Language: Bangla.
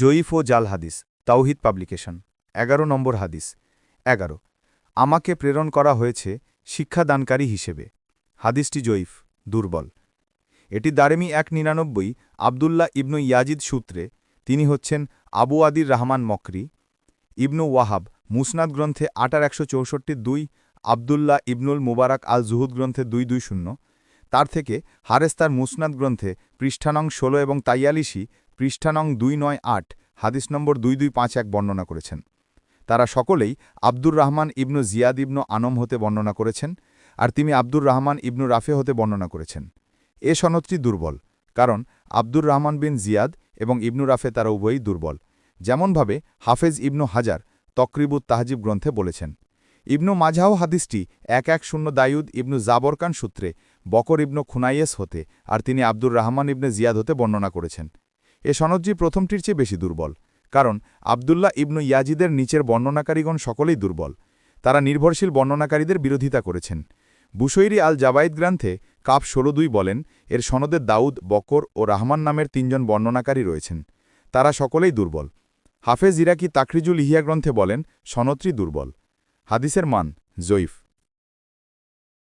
জয়ীফ ও জাল হাদিস, তাওহিদ পাবলিকেশন, এগারো নম্বর হাদিস। এগারো, আমাকে প্রেরণ করা হয়েছে শিক্ষাদানকারী হিসেবে। হাদিসটি জয়ীফ, দুর্বল। এটি দারেমি এক নিরানব্বই, আবদুল্লাহ ইবনু ইয়াজিদ সূত্রে। তিনি হচ্ছেন আবু আদির রহমান মকরি। ইবনু ওয়াহাব, মুসনাদ গ্রন্থে আটার একশো চৌষট্টি দুই, আবদুল্লাহ ইবনুল মুবারক আল জুহুদ গ্রন্থে দুই দুই শূন্য। তার থেকে হারেস্তার মুসনাদ গ্রন্থে পৃষ্ঠানং ষোলো এবং তাইয়ালিশি পৃষ্ঠানং দুই নয় আট, হাদিস নম্বর দুই দুই পাঁচ এক বর্ণনা করেছেন। তারা সকলেই আব্দুর রহমান ইবনু জিয়াদ ইবনু আনম হতে বর্ণনা করেছেন আর তিনি আব্দুর রহমান ইবনু রাফে হতে বর্ণনা করেছেন। এ সনদটি দুর্বল, কারণ আব্দুর রহমান বিন জিয়াদ এবং ইবনু রাফে তারা উভয়ই দুর্বল। যেমনভাবে হাফেজ ইবনু হাজার তকরিবুত তাহজিব গ্রন্থে বলেছেন, ইবনু মাঝাও হাদিসটি এক এক শূন্য দায়ুদ ইবনু জাবরকান সূত্রে বকর ইবনু খুনাইয়েস হতে আর তিনি আব্দুর রহমান ইবনে জিয়াদ হতে বর্ণনা করেছেন। এ সনদজি প্রথমটির চেয়ে বেশি দুর্বল, কারণ আবদুল্লাহ ইবনু ইয়াজিদের নিচের বর্ণনাকারীগণ সকলেই দুর্বল। তারা নির্ভরশীল বর্ণনাকারীদের বিরোধিতা করেছেন। বুশৈরি আল জাবাইদ গ্রন্থে কাপ ষোলো দুই বলেন, এর সনদে দাউদ, বকর ও রাহমান নামের তিনজন বর্ণনাকারী রয়েছেন। তারা সকলেই দুর্বল। হাফেজ ইরাকি তাকরিজুল ইহিয়া গ্রন্থে বলেন, সনদটি দুর্বল। হাদিসের মান, জয়ীফ।